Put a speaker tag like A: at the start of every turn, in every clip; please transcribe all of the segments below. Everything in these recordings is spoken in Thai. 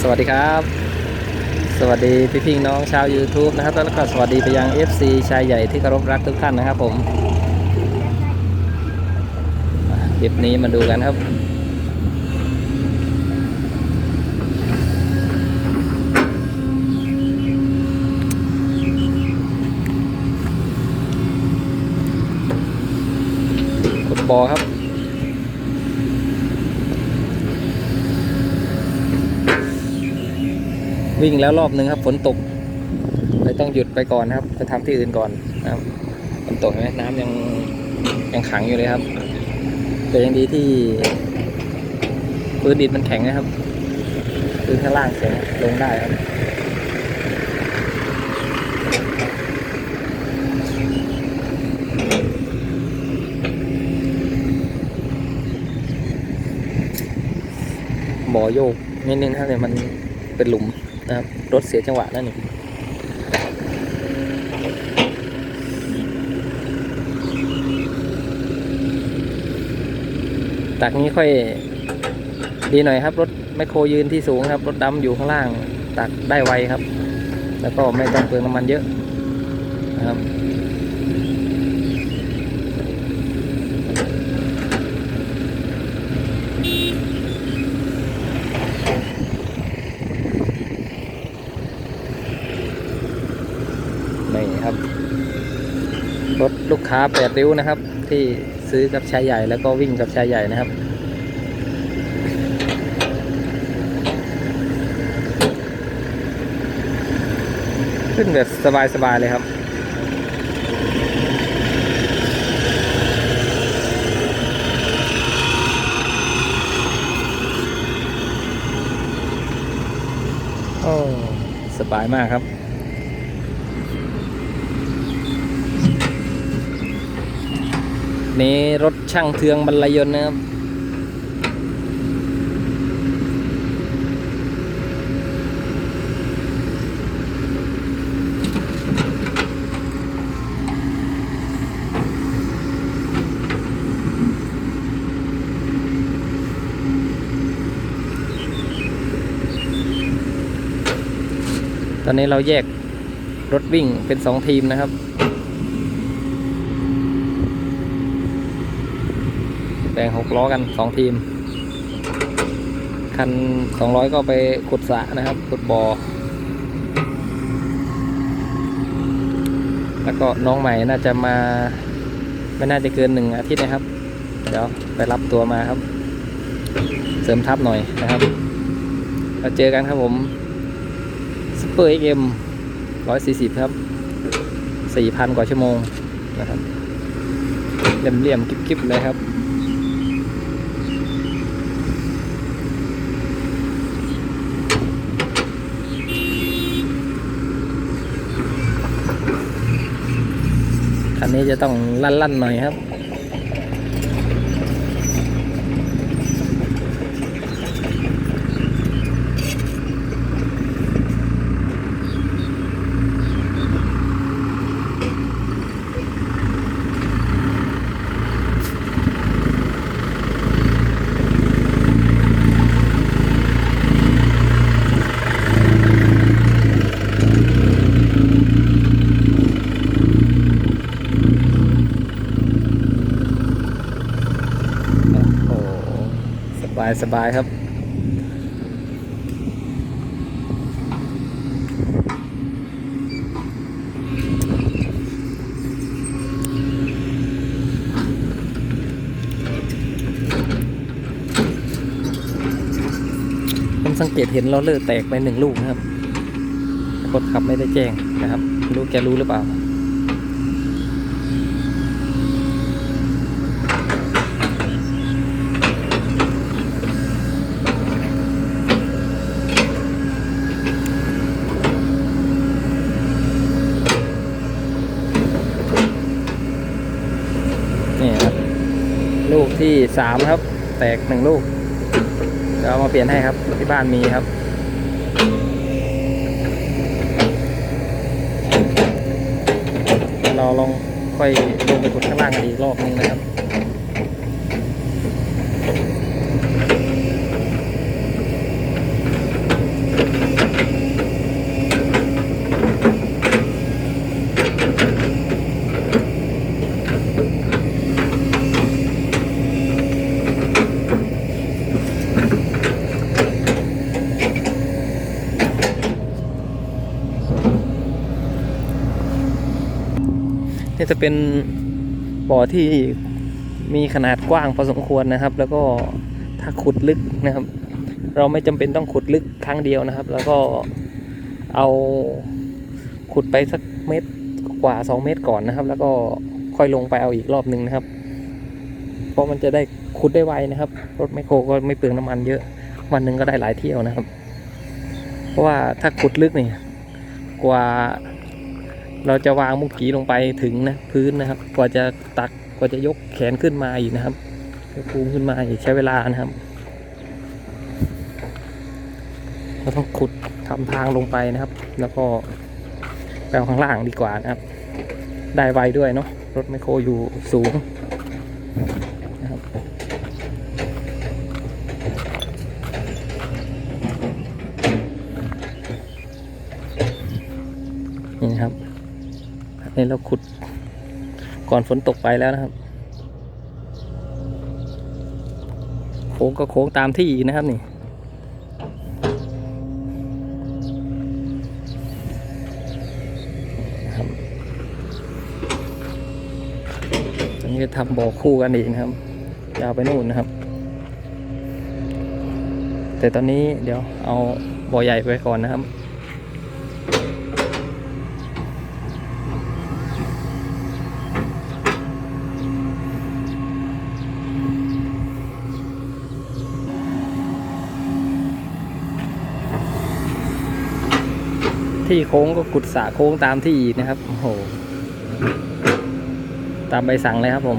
A: สวัสดีครับ สวัสดีพี่พี่น้องชาว YouTube นะครับ แล้วก็สวัสดีไปยัง FC ชายใหญ่ที่เคารพรักทุกท่านนะครับผมคลิปนี้มาดูกันครับกดบอครับ วิ่งแล้วรอบหนึ่งครับ ฝนตกเลยต้องหยุดไปก่อนครับ จะทำที่อื่นก่อนนะครับฝนตกไหมน้ำยังยังขังอยู่เลยครับ แต่ยังดีที่พื้นดินมันแข็งนะครับพื้นข้างล่างแข็งลงได้ครับบ่อโยกนิดนึงครับเนี่ยมันเป็นหลุม นะครับรถเสียจังหวะนั่นนี่ตักนี้ค่อยดีหน่อยครับ รถแมคโครยืนที่สูงครับ รถดำอยู่ข้างล่างตักได้ไวครับ แล้วก็ไม่ต้องเปลืองน้ำมันเยอะนะครับ นี่ ครับ รถลูกค้าแปดริ้วนะครับ ที่ซื้อกับชายใหญ่แล้วก็วิ่งกับชายใหญ่นะครับขึ้นแบบสบาย ๆ เลยครับโอ้สบายมากครับ นี่รถช่างเทืองบรรลยนนะครับ ตอนนี้เราแยกรถวิ่งเป็นสองทีมนะครับ แบ่งหกล้อกันสองทีม คันสองร้อยก็ไปขุดสระนะครับขุดบ่อ แล้วก็น้องใหม่น่าจะมา ไม่น่าจะเกินหนึ่งอาทิตย์นะครับ เดี๋ยวไปรับตัวมาครับ เสริมทัพหน่อยนะครับเราเจอกันครับผมสเปอร์เอ็มร้อยสี่สิบครับสี่พันกว่าชั่วโมงนะครับเลี่ยมๆกิ๊บๆเลยครับ คั นี้จะต้องลั่นๆหน่อยครับ โอ้โหสบายสบายครับ ผมสังเกตเห็นล้อเลอร์แตกไปหนึ่งลูกนะครับคนขับไม่ได้แจ้งนะครับ รู้แกรู้หรือเปล่า นี่ครับ ลูกที่สามครับ แตกหนึ่งลูกเดี๋ยวเอามาเปลี่ยนให้ครับ ที่บ้านมีครับเราลองค่อยลงไปกดข้างล่างกันอีกรอบนึงนะครับ นี่จะเป็นบ่อที่มีขนาดกว้างพอสมควรนะครับ แล้วก็ถ้าขุดลึกนะครับ เราไม่จำเป็นต้องขุดลึกครั้งเดียวนะครับ แล้วก็เอาขุดไปสักเมตรกว่า 2 เมตรก่อนนะครับ แล้วก็ค่อยลงไปเอาอีกรอบหนึ่งนะครับ เพราะมันจะได้ขุดได้ไวนะครับ รถไมโครก็ไม่เปลืองน้ำมันเยอะวันหนึ่งก็ได้หลายเที่ยวนะครับ เพราะว่าถ้าขุดลึกนี่กว่า เราจะวางมุกกีลงไปถึงนะพื้นนะครับ กว่าจะตักกว่าจะยกแขนขึ้นมาอีกนะครับยกภูมิขึ้นมาอีกใช้เวลานะครับเราต้องขุดทำทางลงไปนะครับ แล้วก็แปลข้างล่างดีกว่านะครับ ได้ไวด้วยเนาะรถไมโครอยู่สูงนะครับนี่นะครับ นนี้เราขุดก่อนฝนตกไปแล้วนะครับ โค้งก็โค้งตามที่นะครับนี่นะครับอันนี้จะทำบ่อคู่กันอีกนะครับ ยาวไปนู่นนะครับ แต่ตอนนี้เดี๋ยวเอาบ่อใหญ่ไปก่อนนะครับ ที่โค้งก็กุดสะโค้งตามที่อีกนะครับ โอ้โห ตามใบสั่งเลยครับผม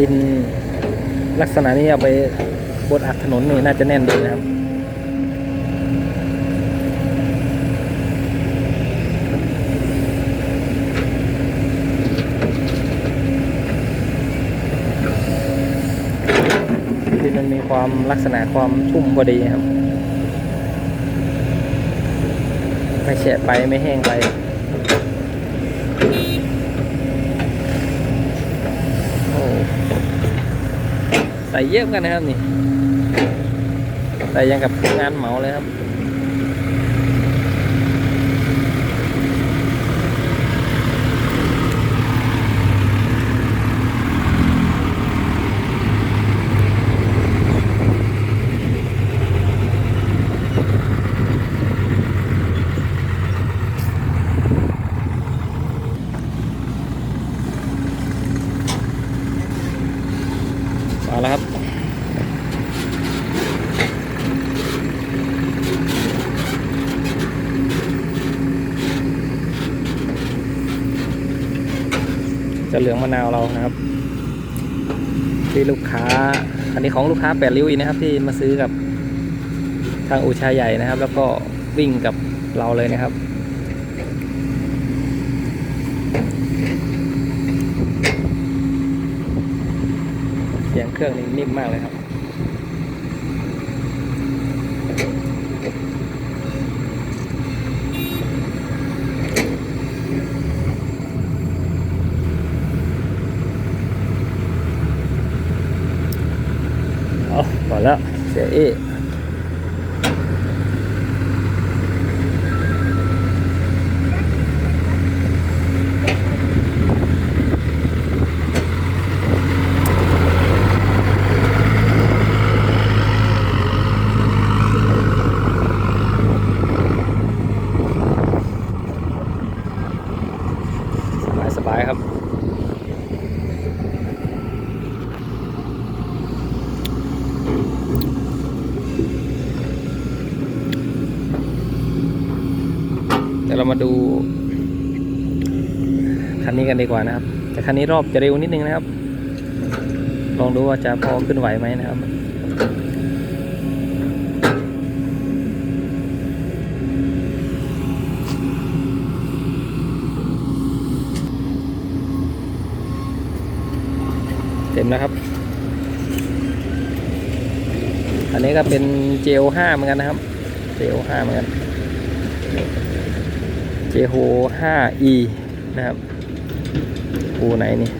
A: ดินลักษณะนี้เอาไปบนอัดถนนนี่น่าจะแน่นดีนะครับดินมันมีความลักษณะความชุ่มพอดีครับ ไม่แฉะไปไม่แห้งไป โอ้ ใส่เยอะกันนะครับนี่ใส่ยังกับงานเหมาเลยครับ เหลืองมะนาวเรานะครับ ที่ลูกค้า อันนี้ของลูกค้าแปดริ้วอีกนะครับ ที่มาซื้อกับทางอูชายใหญ่นะครับ แล้วก็วิ่งกับเราเลยนะครับเสียงเครื่องนี่นิ่มมากเลยครับ เอาก่อนแล้ว เสียเอสบายสบายครับ เดี๋ยวเรา มาดูคันนี้กันดีกว่านะครับ แต่คันนี้รอบจะเร็วนิดนึงนะครับ ลองดูว่าจะพอขึ้นไหวไหมนะครับเต็มแล้วครับ อันนี้ก็เป็น JO5 เหมือนกันนะครับ JO5 เหมือนกัน j h o 5e นะครับอูไหนนี่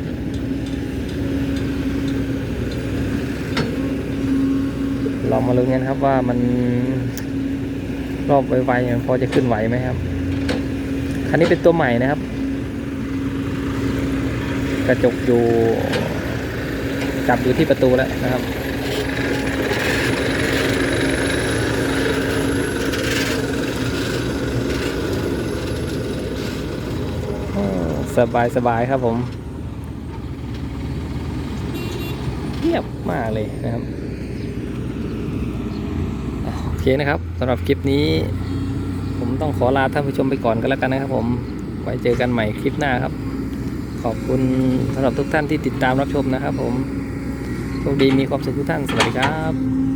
A: ลองมาลุ้นกันครับว่ามันรอบไวๆมันพอจะขึ้นไหวไหมครับ คันนี้เป็นตัวใหม่นะครับ กระจกอยู่จับอยู่ที่ประตูแล้วนะครับ สบายสบายครับผมเงียบมากเลยนะครับ โอเคนะครับสำหรับคลิปนี้ ผมต้องขอลาท่านผู้ชมไปก่อนกันแล้วกันนะครับ ผมไว้เจอกันใหม่คลิปหน้าครับ ขอบคุณสำหรับทุกท่านที่ติดตามรับชมนะครับ ผมโชคดีมีความสุขทุกท่านสวัสดีครับ